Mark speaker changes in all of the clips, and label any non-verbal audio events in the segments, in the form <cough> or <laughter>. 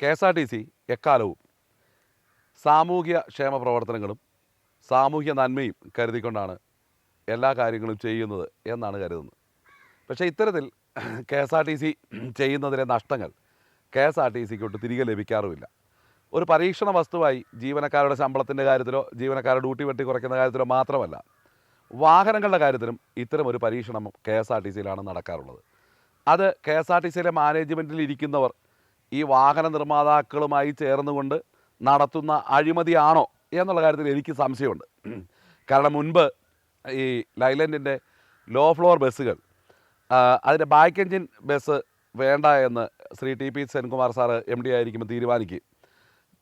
Speaker 1: K S R T C എക്കാലവും സാമൂഹ്യ ക്ഷേമ പ്രവർത്തനങ്ങളും സാമൂഹ്യ നന്മയും കരുതിക്കൊണ്ടാണ് എല്ലാ കാര്യങ്ങളും ചെയ്യുന്നത് എന്നാണ് കരുതുന്നത്. പക്ഷേ ഇത്തരത്തിൽ K S R T C ചെയ്യുന്നതിലെ നഷ്ടങ്ങൾ കെ എസ് ആർ ടി സിക്കൊട്ട് തിരികെ ലഭിക്കാറുമില്ല. ഒരു പരീക്ഷണ വസ്തുവായി ജീവനക്കാരുടെ ശമ്പളത്തിന്റെ കാര്യത്തിലോ ജീവനക്കാരുടെ ഡ്യൂട്ടി വെട്ടി കുറയ്ക്കുന്ന കാര്യത്തിലോ മാത്രമല്ല വാഹനങ്ങളുടെ കാര്യത്തിലും ഇത്തരം ഒരു പരീക്ഷണം കെ എസ് ആർ ടി സിയിലാണ് നടക്കാറുള്ളത്. അത് കെ എസ് ആർ ടി സിയിലെ മാനേജ്മെന്റിൽ ഇരിക്കുന്നവർ ഈ വാഹന നിർമ്മാതാക്കളുമായി ചേർന്നുകൊണ്ട് നടത്തുന്ന അഴിമതിയാണോ എന്നുള്ള കാര്യത്തിൽ എനിക്ക് സംശയമുണ്ട്. കാരണം മുൻപ് ഈ ലൈലൻഡിന്റെ ലോ ഫ്ലോർ ബസ്സുകൾ അതിന്റെ ബാക്ക് എൻജിൻ ബസ് വേണ്ട എന്ന് Shri T P Senkumar sir M D ആയിരിക്കുമ്പോൾ തീരുമാനിക്കുകയും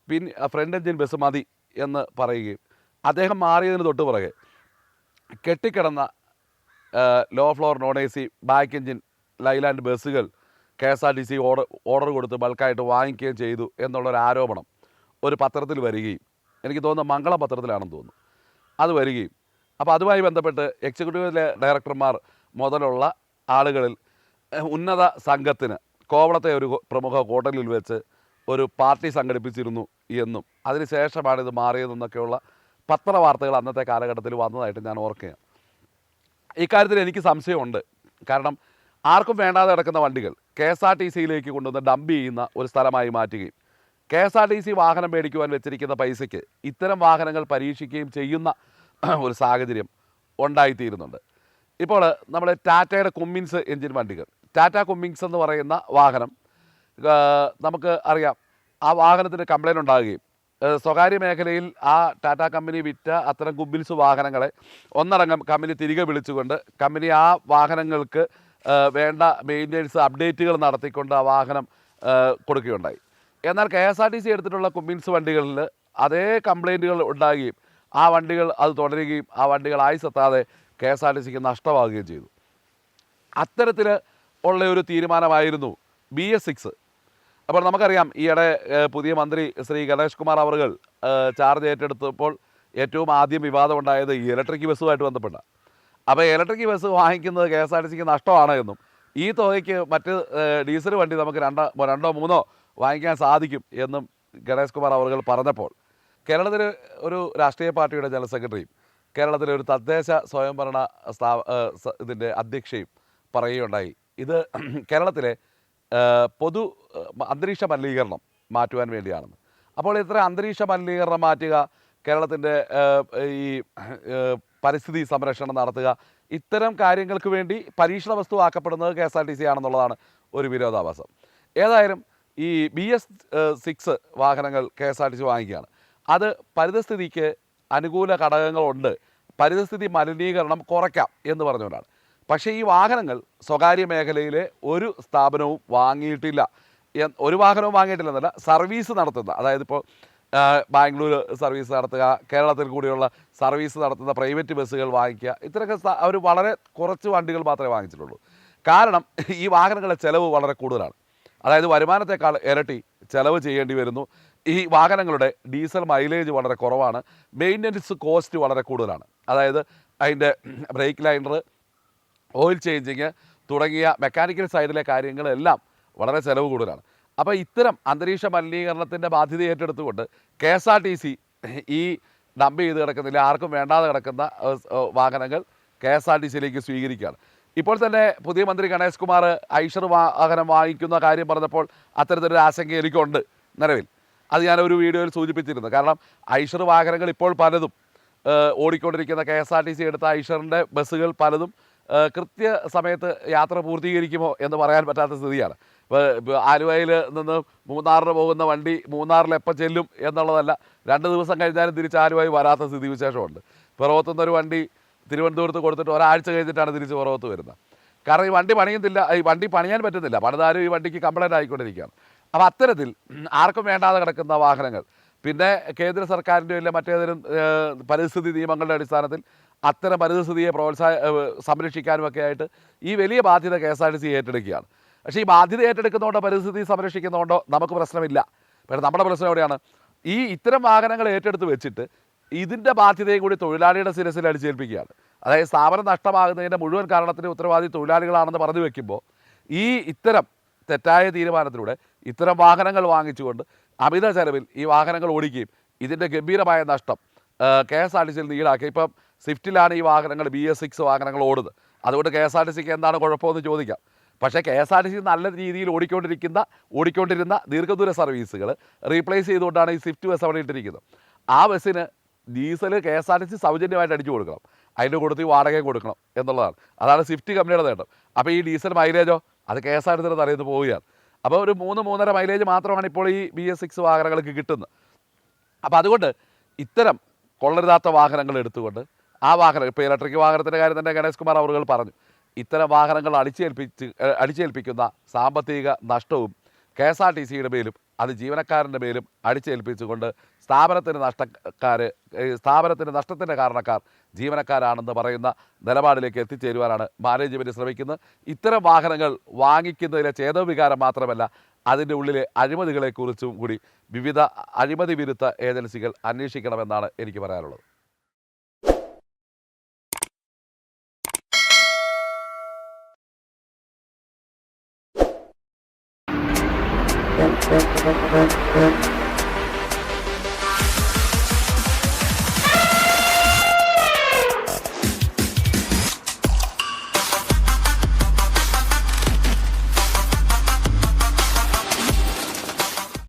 Speaker 1: പിന്നെ ഫ്രണ്ട് എൻജിൻ ബസ് മതി എന്ന് പറയുകയും അദ്ദേഹം മാറിയതിന് തൊട്ട് പുറകെ കെട്ടിക്കിടന്ന low floor non A C back engine Leyland ബസ്സുകൾ K S R T C order order കൊടുത്ത് ബൾക്കായിട്ട് വാങ്ങിക്കുകയും ചെയ്തു എന്നുള്ളൊരു ആരോപണം ഒരു പത്രത്തിൽ വരികയും എനിക്ക് തോന്നുന്നു മംഗള പത്രത്തിലാണെന്ന് തോന്നുന്നു അത് വരികയും. അപ്പോൾ അതുമായി ബന്ധപ്പെട്ട് എക്സിക്യൂട്ടീവിലെ ഡയറക്ടർമാർ മുതലുള്ള ആളുകളിൽ ഉന്നത സംഘത്തിന് കോവളത്തെ ഒരു പ്രമുഖ ഹോട്ടലിൽ വെച്ച് ഒരു പാർട്ടി സംഘടിപ്പിച്ചിരുന്നു എന്നും അതിനുശേഷമാണ് ഇത് മാറിയതെന്നൊക്കെയുള്ള പത്രവാർത്തകൾ അന്നത്തെ കാലഘട്ടത്തിൽ വന്നതായിട്ട് ഞാൻ ഓർക്കുകയാണ്. ഇക്കാര്യത്തിൽ എനിക്ക് സംശയമുണ്ട്. കാരണം ആർക്കും വേണ്ടാതെ കിടക്കുന്ന വണ്ടികൾ കെ എസ് ആർ ടി സിയിലേക്ക് കൊണ്ടുവന്ന് ഡംപ് ചെയ്യുന്ന ഒരു സ്ഥലമായി മാറ്റുകയും K S R T C വാഹനം മേടിക്കുവാൻ വെച്ചിരിക്കുന്ന പൈസയ്ക്ക് ഇത്തരം വാഹനങ്ങൾ പരീക്ഷിക്കുകയും ചെയ്യുന്ന <clears throat> ഒരു സാഹചര്യം ഉണ്ടായിത്തീരുന്നുണ്ട്. ഇപ്പോൾ നമ്മുടെ ടാറ്റയുടെ കുമ്മിൻസ് എഞ്ചിൻ വണ്ടികൾ ടാറ്റ കുമ്മിൻസ് എന്ന് പറയുന്ന വാഹനം നമുക്ക് അറിയാം ആ വാഹനത്തിന് കംപ്ലൈന്റ് ഉണ്ടാകുകയും സ്വകാര്യ മേഖലയിൽ ആ ടാറ്റ കമ്പനി വിറ്റ അത്തരം കുമ്പിൽസ് വാഹനങ്ങളെ ഒന്നടങ്കം കമ്പനി തിരികെ വിളിച്ചുകൊണ്ട് കമ്പനി ആ വാഹനങ്ങൾക്ക് വേണ്ട മെയിന്റെനൻസ് അപ്ഡേറ്റുകൾ നടത്തിക്കൊണ്ട് ആ വാഹനം കൊടുക്കുകയുണ്ടായി. എന്നാൽ K S R T C എടുത്തിട്ടുള്ള കുമ്മിൻസ് വണ്ടികളിൽ അതേ കംപ്ലൈന്റുകൾ ഉണ്ടാകുകയും ആ വണ്ടികൾ അത് തുടരുകയും ആ വണ്ടികൾ ആയുസെത്താതെ കെ എസ് ആർ ടി സിക്ക് നഷ്ടമാവുകയും ചെയ്തു. അത്തരത്തിൽ ഉള്ള ഒരു തീരുമാനമായിരുന്നു ബി എസ് സിക്സ്. അപ്പോൾ നമുക്കറിയാം ഈയിടെ പുതിയ മന്ത്രി ശ്രീ ഗണേഷ് കുമാർ അവറുകൾ ചാർജ് ഏറ്റെടുത്തപ്പോൾ ഏറ്റവും ആദ്യം വിവാദമുണ്ടായത് ഈ ഇലക്ട്രിക് ബസ്സുമായിട്ട് ബന്ധപ്പെട്ട അപ്പോൾ ഇലക്ട്രിക് ബസ് വാങ്ങിക്കുന്നത് കെ എസ് ആർ ടി സിക്ക് നഷ്ടമാണ് എന്നും. ഈ തുകയ്ക്ക് മറ്റ് ഡീസൽ വണ്ടി നമുക്ക് രണ്ടോ രണ്ടോ മൂന്നോ വാങ്ങിക്കാൻ സാധിക്കും എന്നും ഗണേഷ് കുമാർ അവർ പറഞ്ഞപ്പോൾ. കേരളത്തിലെ ഒരു രാഷ്ട്രീയ പാർട്ടിയുടെ ജനറൽ സെക്രട്ടറിയും കേരളത്തിലെ ഒരു തദ്ദേശ സ്വയംഭരണ സ്ഥാ ഇതിന്റെ അധ്യക്ഷയും പറയുകയുണ്ടായി. ഇത് കേരളത്തിലെ പൊതു അന്തരീക്ഷ മലിനീകരണം മാറ്റുവാൻ വേണ്ടിയാണെന്ന്. അപ്പോൾ ഇത്ര അന്തരീക്ഷ മലിനീകരണം മാറ്റുക കേരളത്തിന്റെ ഈ പരിസ്ഥിതി സംരക്ഷണം നടത്തുക. ഇത്തരം കാര്യങ്ങൾക്ക് വേണ്ടി പരീക്ഷണ വസ്തു ആക്കപ്പെടുന്നത് K S R T C ആണെന്നുള്ളതാണ് ഒരു വിരോധാഭാസം. ഏതായാലും ഈ ബി എസ് സിക്സ് വാഹനങ്ങൾ K S R T C വാങ്ങിക്കുകയാണ്. അത് പരിതസ്ഥിതിക്ക് അനുകൂല ഘടകങ്ങളുണ്ട്. പരിതസ്ഥിതി മലിനീകരണം കുറയ്ക്കാം എന്ന് പറഞ്ഞുകൊണ്ടാണ്. പക്ഷേ ഈ വാഹനങ്ങൾ സ്വകാര്യ മേഖലയിലെ ഒരു സ്ഥാപനവും വാങ്ങിയിട്ടില്ല. ഒരു വാഹനവും വാങ്ങിയിട്ടില്ല എന്നല്ല സർവീസ് നടത്തുന്ന അതായത് ഇപ്പോൾ ബാംഗ്ലൂർ സർവീസ് നടത്തുക കേരളത്തിൽ കൂടിയുള്ള സർവീസ് നടത്തുന്ന പ്രൈവറ്റ് ബസ്സുകൾ വാങ്ങിക്കുക ഇത്രയൊക്കെ അവർ വളരെ കുറച്ച് വണ്ടികൾ മാത്രമേ വാങ്ങിച്ചിട്ടുള്ളൂ. കാരണം ഈ വാഹനങ്ങളുടെ ചിലവ് വളരെ കൂടുതലാണ്. അതായത് വരുമാനത്തെക്കാൾ ഇരട്ടി ചിലവ് ചെയ്യേണ്ടി വരുന്നു. ഈ വാഹനങ്ങളുടെ ഡീസൽ മൈലേജ് വളരെ കുറവാണ്. മെയിന്റനൻസ് കോസ്റ്റ് വളരെ കൂടുതലാണ്. അതായത് അതിന്റെ ബ്രേക്ക് ലൈനർ ഓയിൽ ചേഞ്ചിങ് തുടങ്ങിയ മെക്കാനിക്കൽ സൈഡിലെ കാര്യങ്ങളെല്ലാം വളരെ ചിലവ് കൂടുതലാണ്. അപ്പോൾ ഇത്തരം അന്തരീക്ഷ മലിനീകരണത്തിന്റെ ബാധ്യത ഏറ്റെടുത്തുകൊണ്ട് K S R T C ഈ ഡംപ് ചെയ്ത് കിടക്കുന്നില്ല ആർക്കും വേണ്ടാതെ കിടക്കുന്ന വാഹനങ്ങൾ കെ എസ് ആർ ടി സിയിലേക്ക് സ്വീകരിക്കുകയാണ്. ഇപ്പോൾ തന്നെ പുതിയ മന്ത്രി ഗണേഷ് കുമാർ ഐഷർ വാഹനം വാങ്ങിക്കുന്ന കാര്യം പറഞ്ഞപ്പോൾ അത്തരത്തിലൊരു ആശങ്ക എനിക്കുണ്ട് നിലവിൽ. അത് ഞാനൊരു വീഡിയോയിൽ സൂചിപ്പിച്ചിരുന്നു. കാരണം ഐഷർ വാഹനങ്ങൾ ഇപ്പോൾ പലതും ഓടിക്കൊണ്ടിരിക്കുന്ന K S R T C എടുത്ത ഐഷറിന്റെ ബസ്സുകൾ പലതും കൃത്യ സമയത്ത് യാത്ര പൂർത്തീകരിക്കുമോ എന്ന് പറയാൻ പറ്റാത്ത സ്ഥിതിയാണ്. ഇപ്പോൾ ആലുവയിൽ നിന്ന് മൂന്നാറിന് പോകുന്ന വണ്ടി മൂന്നാറിൽ എപ്പോൾ ചെല്ലും എന്നുള്ളതല്ല രണ്ട് ദിവസം കഴിഞ്ഞാലും തിരിച്ച് ആലുവായി വരാത്ത സ്ഥിതി വിശേഷമുണ്ട്. പിറവത്തുനിന്ന് ഒരു വണ്ടി തിരുവനന്തപുരത്ത് കൊടുത്തിട്ട് ഒരാഴ്ച കഴിഞ്ഞിട്ടാണ് തിരിച്ച് പുറത്ത് വരുന്നത്. കാരണം ഈ വണ്ടി പണിയുന്നില്ല ഈ വണ്ടി പണിയാൻ പറ്റുന്നില്ല. പണിതാരും ഈ വണ്ടിക്ക് കംപ്ലൈന്റ് ആയിക്കൊണ്ടിരിക്കുകയാണ്. അപ്പോൾ അത്തരത്തിൽ ആർക്കും വേണ്ടാതെ കിടക്കുന്ന വാഹനങ്ങൾ. പിന്നെ കേന്ദ്ര സർക്കാരിന്റെ ഇല്ല മറ്റേതെങ്കിലും പരിസ്ഥിതി നിയമങ്ങളുടെ അടിസ്ഥാനത്തിൽ അത്തരം പരിസ്ഥിതിയെ പ്രോത്സാഹ സംരക്ഷിക്കാനുമൊക്കെ ആയിട്ട് ഈ വലിയ ബാധ്യത K S R T C ഏറ്റെടുക്കുകയാണ്. പക്ഷേ ഈ ബാധ്യത ഏറ്റെടുക്കുന്നതുകൊണ്ടോ പരിസ്ഥിതി സംരക്ഷിക്കുന്നതുകൊണ്ടോ നമുക്ക് പ്രശ്നമില്ല. പക്ഷേ നമ്മുടെ പ്രശ്നം എവിടെയാണ്? ഈ ഇത്തരം വാഹനങ്ങൾ ഏറ്റെടുത്ത് വെച്ചിട്ട് ഇതിന്റെ ബാധ്യതയും കൂടി തൊഴിലാളിയുടെ ശിരസിൽ അടിച്ചേൽപ്പിക്കുകയാണ്. അതായത് സ്ഥാപനം നഷ്ടമാകുന്നതിന്റെ മുഴുവൻ കാരണത്തിന് ഉത്തരവാദി തൊഴിലാളികളാണെന്ന് പറഞ്ഞു വെക്കുമ്പോൾ ഈ ഇത്തരം തെറ്റായ തീരുമാനത്തിലൂടെ ഇത്തരം വാഹനങ്ങൾ വാങ്ങിച്ചുകൊണ്ട് അമിത ചെലവിൽ ഈ വാഹനങ്ങൾ ഓടിക്കുകയും ഇതിന്റെ ഗംഭീരമായ നഷ്ടം കെ എസ് ആർ ടി സിയിൽ നിന്ന് ഈടാക്കി ഇപ്പം സ്വിഫ്റ്റിലാണ് ഈ വാഹനങ്ങൾ ബി എസ് സിക്സ് വാഹനങ്ങൾ ഓടുന്നത്. അതുകൊണ്ട് കെ എസ് ആർ ടി സിക്ക് എന്താണ് കുഴപ്പമെന്ന് ചോദിക്കാം. പക്ഷേ K S R T C നല്ല രീതിയിൽ ഓടിക്കൊണ്ടിരിക്കുന്ന ഓടിക്കൊണ്ടിരുന്ന ദീർഘദൂര സർവീസുകൾ റീപ്ലേസ് ചെയ്തുകൊണ്ടാണ് ഈ സ്വിഫ്റ്റ് ബസ് അവിടെ ഇട്ടിരിക്കുന്നത്. ആ ബസ്സിന് diesel K S R T C സൗജന്യമായിട്ട് അടിച്ചു കൊടുക്കണം. അതിന്റെ കൊടുത്ത് ഈ വാടകയും കൊടുക്കണം എന്നുള്ളതാണ്. അതാണ് സ്വിഫ്റ്റ് കമ്പനിയുടെ നേട്ടം. അപ്പോൾ ഈ ഡീസൽ മൈലേജോ അത് കെ എസ് ആർ ടി സിയുടെ തലേന്ന് പോവുകയാണ്. അപ്പോൾ ഒരു മൂന്ന് മൂന്നര മൈലേജ് മാത്രമാണ് ഇപ്പോൾ ഈ ബി എസ് സിക്സ് വാഹനങ്ങൾക്ക് കിട്ടുന്നത്. അപ്പോൾ അതുകൊണ്ട് ഇത്തരം കൊള്ളരുതാത്ത വാഹനങ്ങൾ എടുത്തുകൊണ്ട് ആ വാഹനം ഇപ്പോൾ ഇലക്ട്രിക് വാഹനത്തിന്റെ കാര്യം തന്നെ ഗണേഷ് കുമാർ അവറുകൾ പറഞ്ഞു. ഇത്തരം വാഹനങ്ങൾ അടിച്ചേൽപ്പിച്ച് അടിച്ചേൽപ്പിക്കുന്ന സാമ്പത്തിക നഷ്ടവും കെ എസ് ആർ ടി സിയുടെ മേലും അത് ജീവനക്കാരന്റെ മേലും അടിച്ചേൽപ്പിച്ചുകൊണ്ട് സ്ഥാപനത്തിന് നഷ്ടക്കാർ സ്ഥാപനത്തിന്റെ നഷ്ടത്തിന്റെ കാരണക്കാർ ജീവനക്കാരാണെന്ന് പറയുന്ന നിലപാടിലേക്ക് എത്തിച്ചേരുവാനാണ് മാനേജ്മെന്റ് ശ്രമിക്കുന്നത്. ഇത്തരം വാഹനങ്ങൾ വാങ്ങിക്കുന്നതിലെ ചേതവികാരം മാത്രമല്ല അതിന്റെ ഉള്ളിലെ അഴിമതികളെക്കുറിച്ചും കൂടി വിവിധ അഴിമതി വിരുദ്ധ ഏജൻസികൾ അന്വേഷിക്കണമെന്നാണ് എനിക്ക് പറയാനുള്ളത്
Speaker 2: Thank you.